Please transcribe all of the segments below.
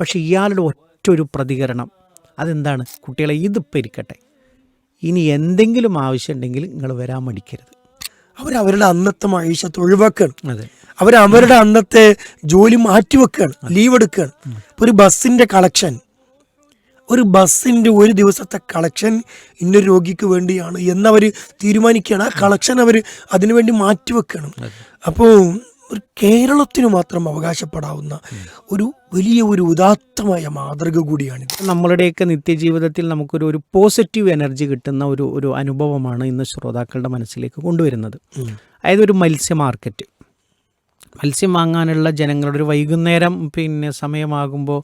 പക്ഷെ ഇയാളുടെ ഒറ്റൊരു പ്രതികരണം. അതെന്താണ്? കുട്ടികളെ ഇത് പെരിക്കട്ടെ. ഇനി എന്തെങ്കിലും ആവശ്യമുണ്ടെങ്കിൽ നിങ്ങൾ വരാൻ മടിക്കരുത്. അവരവരുടെ അന്നത്തെ മഴീശത്ത് ഒഴിവാക്കുകയാണ്. അതെ. അവർ അവരുടെ അന്നത്തെ ജോലി മാറ്റിവെക്കുകയാണ്. ലീവ് എടുക്കുകയാണ്. ഒരു ബസ്സിന്റെ കളക്ഷൻ. ഒരു ബസ്സിന്റെ ഒരു ദിവസത്തെ കളക്ഷൻ ഇന്നൊരു രോഗിക്ക് വേണ്ടിയാണ് എന്നവർ തീരുമാനിക്കുകയാണ്. ആ കളക്ഷൻ അവർ അതിനുവേണ്ടി മാറ്റിവെക്കണം അപ്പോൾ ഒരു കേരളത്തിന് മാത്രം അവകാശപ്പെടാവുന്ന ഒരു വലിയ ഒരു ഉദാത്തമായ മാതൃക കൂടിയാണിത്. നമ്മളുടെയൊക്കെ നിത്യജീവിതത്തിൽ നമുക്കൊരു ഒരു പോസിറ്റീവ് എനർജി കിട്ടുന്ന ഒരു ഒരു അനുഭവമാണ് ഇന്ന് ശ്രോതാക്കളുടെ മനസ്സിലേക്ക് കൊണ്ടുവരുന്നത്. അതായത് ഒരു മത്സ്യ മാർക്കറ്റ്. മത്സ്യം വാങ്ങാനുള്ള ജനങ്ങളുടെ ഒരു വൈകുന്നേരം പിന്നെ സമയമാകുമ്പോൾ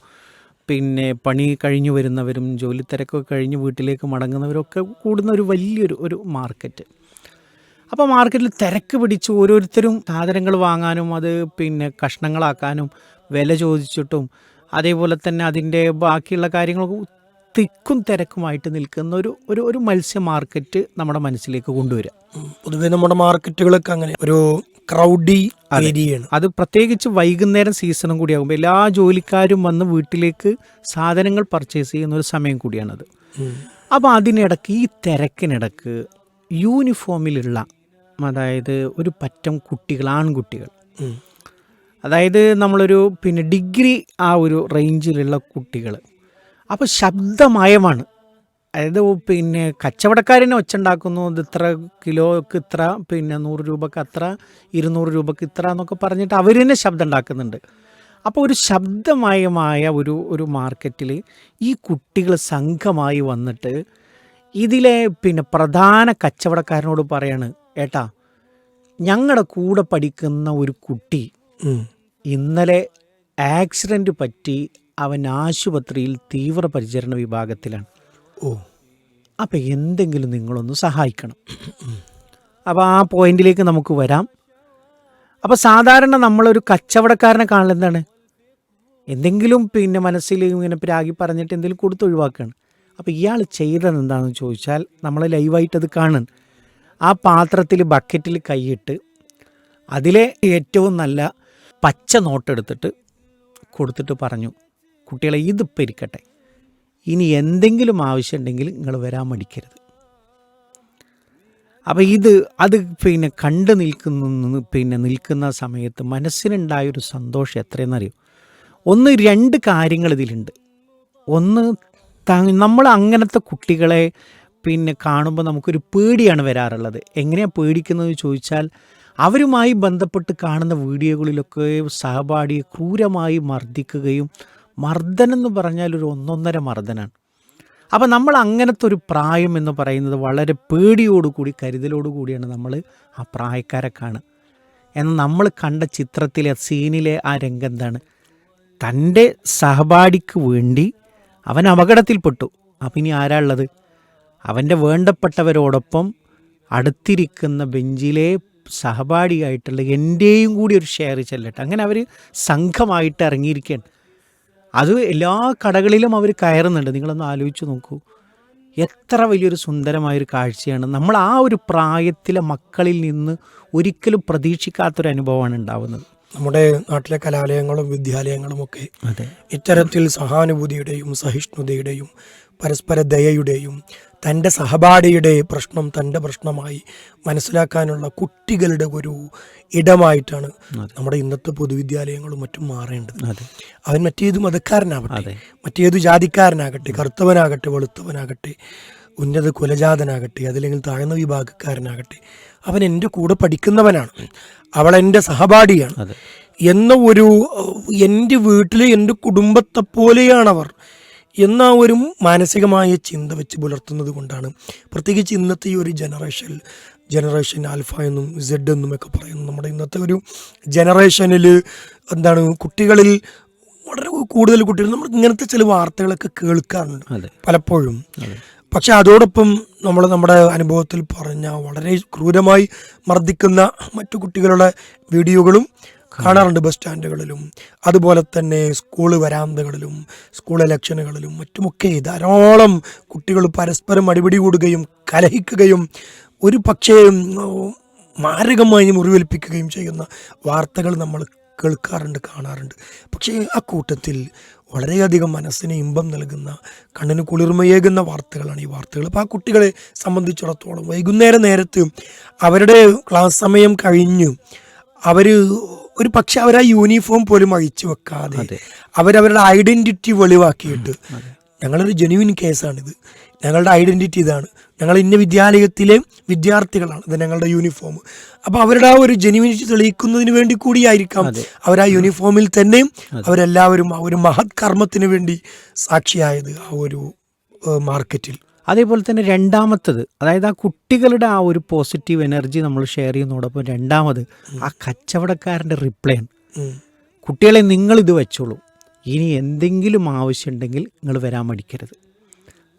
പിന്നെ പണി കഴിഞ്ഞു വരുന്നവരും ജോലി തിരക്കൊക്കെ കഴിഞ്ഞ് വീട്ടിലേക്ക് മടങ്ങുന്നവരൊക്കെ കൂടുന്ന ഒരു വലിയൊരു ഒരു മാർക്കറ്റ്. അപ്പോൾ മാർക്കറ്റിൽ തിരക്ക് പിടിച്ച് ഓരോരുത്തരും സാധനങ്ങൾ വാങ്ങാനും അത് പിന്നെ കഷ്ണങ്ങളാക്കാനും വില ചോദിച്ചിട്ടും അതേപോലെ തന്നെ അതിന്റെ ബാക്കിയുള്ള കാര്യങ്ങളൊക്കെ തിക്കും തിരക്കുമായിട്ട് നിൽക്കുന്ന ഒരു ഒരു ഒരു മത്സ്യ മാർക്കറ്റ് നമ്മുടെ മനസ്സിലേക്ക് കൊണ്ടുവരിക. പൊതുവേ നമ്മുടെ മാർക്കറ്റുകളൊക്കെ അങ്ങനെ ഒരു ക്രൗഡി ഏരിയയാണ്. അത് പ്രത്യേകിച്ച് വൈകുന്നേരം സീസണും കൂടിയാകുമ്പോൾ എല്ലാ ജോലിക്കാരും വന്ന് വീട്ടിലേക്ക് സാധനങ്ങൾ പർച്ചേസ് ചെയ്യുന്ന ഒരു സമയം കൂടിയാണത്. അപ്പോൾ അതിനിടക്ക് ഈ തിരക്കിനിടക്ക് യൂണിഫോമിലുള്ള അതായത് ഒരു പറ്റം കുട്ടികൾ ആൺകുട്ടികൾ. അതായത് നമ്മളൊരു പിന്നെ ഡിഗ്രി ആ ഒരു റേഞ്ചിലുള്ള കുട്ടികൾ. അപ്പോൾ ശബ്ദമയമാണ്. അതായത് പിന്നെ കച്ചവടക്കാരനെ ഒച്ചുണ്ടാക്കുന്നു ഇത് ഇത്ര കിലോക്ക് ഇത്ര പിന്നെ നൂറ് രൂപക്ക് അത്ര ഇരുന്നൂറ് രൂപക്ക് ഇത്ര എന്നൊക്കെ പറഞ്ഞിട്ട് അവർ തന്നെ ശബ്ദം ഉണ്ടാക്കുന്നുണ്ട്. അപ്പോൾ ഒരു ശബ്ദമയമായ ഒരു ഒരു മാർക്കറ്റിൽ ഈ കുട്ടികൾ സംഘമായി വന്നിട്ട് ഇതിലെ പിന്നെ പ്രധാന കച്ചവടക്കാരനോട് പറയാണ് ഏട്ടാ ഞങ്ങളുടെ കൂടെ പഠിക്കുന്ന ഒരു കുട്ടി ഇന്നലെ ആക്സിഡന്റ് പറ്റി അവൻ ആശുപത്രിയിൽ തീവ്രപരിചരണ വിഭാഗത്തിലാണ്. ഓ. അപ്പം എന്തെങ്കിലും നിങ്ങളൊന്ന് സഹായിക്കണം. അപ്പോൾ ആ പോയിന്റിലേക്ക് നമുക്ക് വരാം. അപ്പോൾ സാധാരണ നമ്മളൊരു കച്ചവടക്കാരനെ കാണൽ എന്താണ്? എന്തെങ്കിലും പിന്നെ മനസ്സിൽ ഇങ്ങനെ പ്രാഗി പറഞ്ഞിട്ട് എന്തെങ്കിലും കൊടുത്ത് ഒഴിവാക്കുകയാണ് അപ്പോൾ ഇയാൾ ചെയ്തത് എന്താണെന്ന് ചോദിച്ചാൽ നമ്മൾ ലൈവായിട്ട് അത് കാണും. ആ പാത്രത്തിൽ ബക്കറ്റിൽ കൈയിട്ട് അതിലെ ഏറ്റവും നല്ല പച്ച നോട്ടെടുത്തിട്ട് കൊടുത്തിട്ട് പറഞ്ഞു കുട്ടികളെ ഇത് പെരിക്കട്ടെ ഇനി എന്തെങ്കിലും ആവശ്യമുണ്ടെങ്കിൽ നിങ്ങൾ വരാൻ മടിക്കരുത്. അപ്പോൾ ഇത് അത് പിന്നെ കണ്ടു നിൽക്കുന്ന പിന്നെ നിൽക്കുന്ന സമയത്ത് മനസ്സിനുണ്ടായൊരു സന്തോഷം എത്രയെന്നറിയോ ഒന്ന് രണ്ട് കാര്യങ്ങൾ ഇതിലുണ്ട്. ഒന്ന് നമ്മൾ അങ്ങനത്തെ കുട്ടികളെ പിന്നെ കാണുമ്പോൾ നമുക്കൊരു പേടിയാണ് വരാറുള്ളത്. എങ്ങനെയാണ് പേടിക്കുന്നത് ചോദിച്ചാൽ അവരുമായി ബന്ധപ്പെട്ട് കാണുന്ന വീഡിയോകളിലൊക്കെ സഹപാഠിയെ ക്രൂരമായി മർദ്ദിക്കുകയും മർദ്ദനം എന്ന് പറഞ്ഞാൽ ഒരു ഒന്നൊന്നര മർദ്ദനാണ്. അപ്പോൾ നമ്മൾ അങ്ങനത്തെ ഒരു പ്രായം എന്ന് പറയുന്നത് വളരെ പേടിയോടുകൂടി കരുതലോടുകൂടിയാണ് നമ്മൾ ആ പ്രായക്കാരെ കാണുക. എന്നാൽ നമ്മൾ കണ്ട ചിത്രത്തിലെ സീനിലെ ആ രംഗം എന്താണ്? തന്റെ സഹപാഠിക്ക് വേണ്ടി അവൻ അപകടത്തിൽപ്പെട്ടു. അപ്പം ഇനി ആരാ ഉള്ളത്? അവന്റെ വേണ്ടപ്പെട്ടവരോടൊപ്പം അടുത്തിരിക്കുന്ന ബെഞ്ചിലെ സഹപാഠിയായിട്ടുള്ള എന്റെയും കൂടി ഒരു ഷെയർ ചെല്ലട്ടെ. അങ്ങനെ അവർ സംഘമായിട്ട് ഇറങ്ങിയിരിക്കുകയാണ്. അത് എല്ലാ കടകളിലും അവർ കയറുന്നുണ്ട്. നിങ്ങളൊന്ന് ആലോചിച്ച് നോക്കൂ. എത്ര വലിയൊരു സുന്ദരമായൊരു കാഴ്ചയാണ്. നമ്മൾ ആ ഒരു പ്രായത്തിലെ മക്കളിൽ നിന്ന് ഒരിക്കലും പ്രതീക്ഷിക്കാത്തൊരു അനുഭവമാണ് ഉണ്ടാവുന്നത്. നമ്മുടെ നാട്ടിലെ കലാലയങ്ങളും വിദ്യാലയങ്ങളും ഒക്കെ അതെ. ഇത്തരത്തിൽ സഹാനുഭൂതിയുടെയും സഹിഷ്ണുതയുടെയും പരസ്പര ദയയുടെയും തന്റെ സഹപാഠിയുടെ പ്രശ്നം തന്റെ പ്രശ്നമായി മനസ്സിലാക്കാനുള്ള കുട്ടികളുടെ ഒരു ഇടമായിട്ടാണ് നമ്മുടെ ഇന്നത്തെ പൊതുവിദ്യാലയങ്ങളും മറ്റും മാറേണ്ടത്. അവൻ മറ്റേത് മതക്കാരനാവട്ടെ മറ്റേത് ജാതിക്കാരനാകട്ടെ കറുത്തവനാകട്ടെ വെളുത്തവനാകട്ടെ ഉന്നത കുലജാതനാകട്ടെ അതല്ലെങ്കിൽ താഴ്ന്ന വിഭാഗക്കാരനാകട്ടെ അവൻ എന്റെ കൂടെ പഠിക്കുന്നവനാണ്. അവൾ എന്റെ സഹപാഠിയാണ്. എന്ന ഒരു എന്റെ വീട്ടിലെ എന്റെ കുടുംബത്തെ പോലെയാണവർ. എന്ന ഒരു മാനസികമായ ചിന്ത വെച്ച് പുലർത്തുന്നത് കൊണ്ടാണ്. പ്രത്യേകിച്ച് ഇന്നത്തെ ഈ ഒരു ജനറേഷൻ ജനറേഷൻ ആൽഫ എന്നും സെഡ് എന്നും ഒക്കെ പറയുന്നു നമ്മുടെ ഇന്നത്തെ ഒരു ജനറേഷനിൽ എന്താണ് കുട്ടികളിൽ വളരെ കൂടുതൽ കുട്ടികൾ നമ്മൾ ഇങ്ങനത്തെ ചില വാർത്തകളൊക്കെ കേൾക്കാറുണ്ട് പലപ്പോഴും. പക്ഷെ അതോടൊപ്പം നമ്മൾ നമ്മുടെ അനുഭവത്തിൽ പറഞ്ഞ വളരെ ക്രൂരമായി മർദ്ദിക്കുന്ന മറ്റു കുട്ടികളുടെ വീഡിയോകളും കാണാറുണ്ട്. ബസ് സ്റ്റാൻഡുകളിലും. അതുപോലെ തന്നെ സ്കൂൾ വരാന്തകളിലും സ്കൂൾ ഇലക്ഷനുകളിലും മറ്റുമൊക്കെ ധാരാളം കുട്ടികൾ പരസ്പരം അടിപിടി കൂടുകയും കലഹിക്കുകയും ഒരു പക്ഷേ മാരകമായി മുറിവേൽപ്പിക്കുകയും ചെയ്യുന്ന വാർത്തകൾ നമ്മൾ കേൾക്കാറുണ്ട് കാണാറുണ്ട്. പക്ഷേ ആ കൂട്ടത്തിൽ വളരെയധികം മനസ്സിന് ഇമ്പം നൽകുന്ന കണ്ണിന് കുളിർമയേകുന്ന വാർത്തകളാണ് ഈ വാർത്തകൾ. അപ്പോൾ ആ കുട്ടികളെ സംബന്ധിച്ചിടത്തോളം വൈകുന്നേരം നേരത്ത് അവരുടെ ക്ലാസ് സമയം കഴിഞ്ഞ് അവർ ഒരു പക്ഷെ അവർ ആ യൂണിഫോം പോലും അഴിച്ചു വെക്കാതെ. അവരവരുടെ ഐഡന്റിറ്റി വെളിവാക്കിയിട്ട് ഞങ്ങളൊരു ജെനുവിൻ കേസാണിത് ഞങ്ങളുടെ ഐഡന്റിറ്റി ഇതാണ്. ഞങ്ങൾ ഇന്ന വിദ്യാലയത്തിലെ വിദ്യാർത്ഥികളാണ്. ഇത് ഞങ്ങളുടെ യൂണിഫോം അപ്പോൾ അവരുടെ ആ ഒരു ജെനുവിനിറ്റി തെളിയിക്കുന്നതിന് വേണ്ടി കൂടിയായിരിക്കാം അവർ ആ യൂണിഫോമിൽ തന്നെ അവരെല്ലാവരും ആ ഒരു മഹത് കർമ്മത്തിന് വേണ്ടി സാക്ഷിയായത് ആ ഒരു മാർക്കറ്റിൽ അതേപോലെ തന്നെ രണ്ടാമത്തത് അതായത് ആ കുട്ടികളുടെ ആ ഒരു പോസിറ്റീവ് എനർജി നമ്മൾ ഷെയർ ചെയ്യുന്നതോടൊപ്പം രണ്ടാമത് ആ കച്ചവടക്കാരന്റെ റിപ്ലൈ ആണ്. കുട്ടികളെ നിങ്ങൾ ഇത് വെച്ചോളൂ. ഇനി എന്തെങ്കിലും ആവശ്യമുണ്ടെങ്കിൽ നിങ്ങൾ വരാൻ മടിക്കരുത്.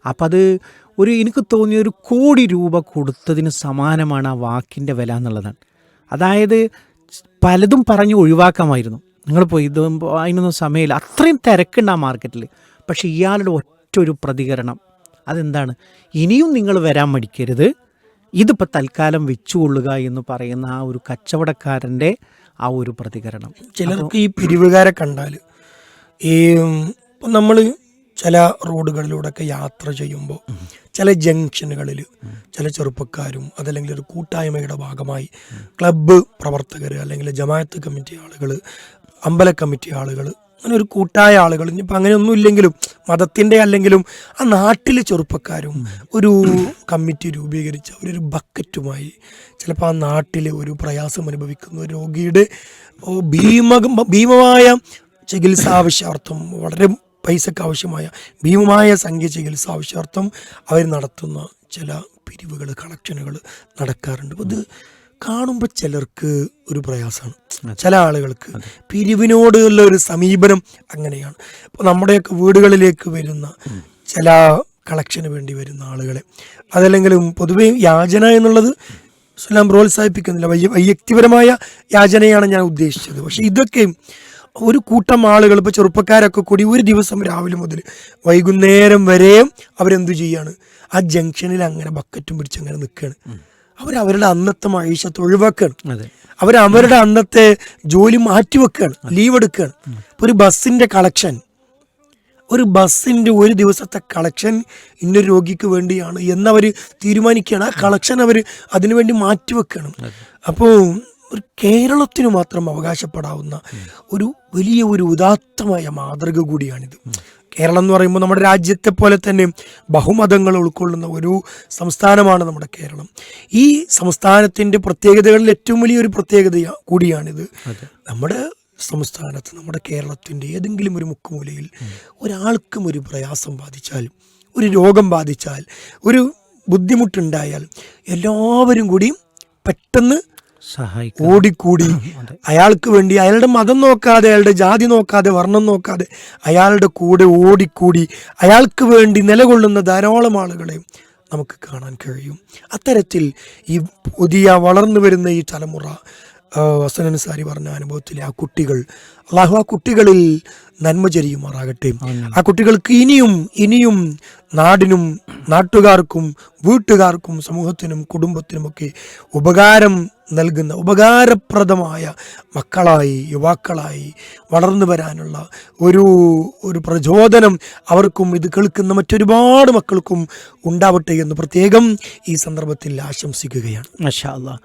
അപ്പം അത് ഒരു എനിക്ക് തോന്നിയ ഒരു കോടി രൂപ കൊടുത്തതിന് സമാനമാണ് ആ വാക്കിന്റെ വില എന്നുള്ളതാണ്. അതായത് പലതും പറഞ്ഞ് ഒഴിവാക്കാമായിരുന്നു. നിങ്ങൾ പോയി ഇത് അതിനൊന്നും സമയമില്ല. അത്രയും തിരക്കുണ്ട് ആ മാർക്കറ്റിൽ പക്ഷേ ഇയാളുടെ ഒറ്റ ഒരു പ്രതികരണം. അതെന്താണ്? ഇനിയും നിങ്ങൾ വരാൻ മടിക്കരുത്. ഇതിപ്പോൾ തൽക്കാലം വെച്ചുകൊള്ളുക എന്ന് പറയുന്ന ആ ഒരു കച്ചവടക്കാരന്റെ ആ ഒരു പ്രതികരണം. ചിലർക്ക് ഈ പിരിവുകാരെ കണ്ടാൽ ഈ നമ്മൾ ചില റോഡുകളിലൂടെയൊക്കെ യാത്ര ചെയ്യുമ്പോൾ ചില ജംഗ്ഷനുകളിൽ ചില ചെറുപ്പക്കാരും അതല്ലെങ്കിൽ ഒരു കൂട്ടായ്മയുടെ ഭാഗമായി ക്ലബ്ബ് പ്രവർത്തകർ അല്ലെങ്കിൽ ജമായത്ത് കമ്മിറ്റി ആളുകൾ അമ്പല കമ്മിറ്റി ആളുകൾ അങ്ങനെ ഒരു കൂട്ടായ ആളുകൾ. ഇനിയിപ്പോൾ അങ്ങനെയൊന്നും ഇല്ലെങ്കിലും മതത്തിന്റെ അല്ലെങ്കിലും ആ നാട്ടിലെ ചെറുപ്പക്കാരും ഒരു കമ്മിറ്റി രൂപീകരിച്ച ഒരു ബക്കറ്റുമായി ചിലപ്പോൾ ആ നാട്ടിലെ ഒരു പ്രയാസം അനുഭവിക്കുന്ന രോഗിയുടെ ഭീമ ഭീമമായ ചികിത്സ ആവശ്യാർത്ഥം വളരെ പൈസക്ക് ആവശ്യമായ ഭീമമായ സംഖ്യ ചികിത്സ ആവശ്യാർത്ഥം അവർ നടത്തുന്ന ചില പിരിവുകൾ കണക്ഷനുകൾ നടക്കാറുണ്ട്. ഇത് കാണുമ്പോൾ ചിലർക്ക് ഒരു പ്രയാസമാണ്. ചില ആളുകൾക്ക് പിരിവിനോടുള്ള ഒരു സമീപനം അങ്ങനെയാണ്. ഇപ്പോൾ നമ്മുടെയൊക്കെ വീടുകളിലേക്ക് വരുന്ന ചില കളക്ഷന് വേണ്ടി വരുന്ന ആളുകളെ. അതല്ലെങ്കിലും പൊതുവേ യാചന എന്നുള്ളത് ഇസ്ലാം പ്രോത്സാഹിപ്പിക്കുന്നില്ല. വൈ വൈയക്തിപരമായ യാചനയാണ് ഞാൻ ഉദ്ദേശിച്ചത്. പക്ഷെ ഇതൊക്കെ ഒരു കൂട്ടം ആളുകൾ ഇപ്പോൾ ചെറുപ്പക്കാരൊക്കെ കൂടി ഒരു ദിവസം രാവിലെ മുതൽ വൈകുന്നേരം വരെയും അവരെന്തു ചെയ്യാണ്? ആ ജംഗ്ഷനിൽ അങ്ങനെ ബക്കറ്റും പിടിച്ച് അങ്ങനെ നിൽക്കുകയാണ്. അവർ അവരുടെ അന്നത്തെ മഴീഷത്ത് ഒഴിവാക്കുകയാണ്. അവർ അവരുടെ അന്നത്തെ ജോലി മാറ്റിവെക്കുകയാണ് ലീവ് എടുക്കുകയാണ് ഒരു ബസ്സിന്റെ കളക്ഷൻ ഒരു ബസ്സിന്റെ ഒരു ദിവസത്തെ കളക്ഷൻ ഇന്ന രോഗിക്ക് വേണ്ടിയാണ് എന്നവർ തീരുമാനിക്കുകയാണ്. ആ കളക്ഷൻ അവർ അതിനുവേണ്ടി മാറ്റിവെക്കുകയാണ്. അപ്പോൾ ഒരു കേരളത്തിന് മാത്രം അവകാശപ്പെടാവുന്ന ഒരു വലിയ ഒരു ഉദാത്തമായ മാതൃക കൂടിയാണിത്. കേരളം എന്ന് പറയുമ്പോൾ നമ്മുടെ രാജ്യത്തെ പോലെ തന്നെ ബഹുമതങ്ങൾ ഉൾക്കൊള്ളുന്ന ഒരു സംസ്ഥാനമാണ് നമ്മുടെ കേരളം. ഈ സംസ്ഥാനത്തിന്റെ പ്രത്യേകതകളിൽ ഏറ്റവും വലിയൊരു പ്രത്യേകത കൂടിയാണിത്. നമ്മുടെ സംസ്ഥാനത്ത് നമ്മുടെ കേരളത്തിന്റെ ഏതെങ്കിലും ഒരു മുക്കുമൂലയിൽ ഒരാൾക്കും ഒരു പ്രയാസം ബാധിച്ചാൽ ഒരു രോഗം ബാധിച്ചാൽ ഒരു ബുദ്ധിമുട്ടുണ്ടായാൽ എല്ലാവരും കൂടി പെട്ടെന്ന് സഹായിക്കും ഓടിക്കൂടി. അയാൾക്ക് വേണ്ടി അയാളുടെ മതം നോക്കാതെ അയാളുടെ ജാതി നോക്കാതെ വർണം നോക്കാതെ അയാളുടെ കൂടെ ഓടിക്കൂടി അയാൾക്ക് വേണ്ടി നിലകൊള്ളുന്ന ധാരാളം ആളുകളെ നമുക്ക് കാണാൻ കഴിയും. അത്തരത്തിൽ ഈ പുതിയ വളർന്നു വരുന്ന ഈ തലമുറ വസനൻ സാരി പറഞ്ഞ അനുഭവത്തിലെ ആ കുട്ടികൾ. അള്ളാഹു ആ കുട്ടികളിൽ നന്മ ചരിയുമാറാകട്ടെ. ആ കുട്ടികൾക്ക് ഇനിയും ഇനിയും നാടിനും നാട്ടുകാർക്കും വീട്ടുകാർക്കും സമൂഹത്തിനും കുടുംബത്തിനുമൊക്കെ ഉപകാരം നൽകുന്ന ഉപകാരപ്രദമായ മക്കളായി യുവാക്കളായി വളർന്നു വരാനുള്ള ഒരു ഒരു പ്രചോദനം അവർക്കും ഇത് കേൾക്കുന്ന മറ്റൊരുപാട് മക്കൾക്കും ഉണ്ടാവട്ടെ എന്ന് പ്രത്യേകം ഈ സന്ദർഭത്തിൽ ആശംസിക്കുകയാണ്. മഷാ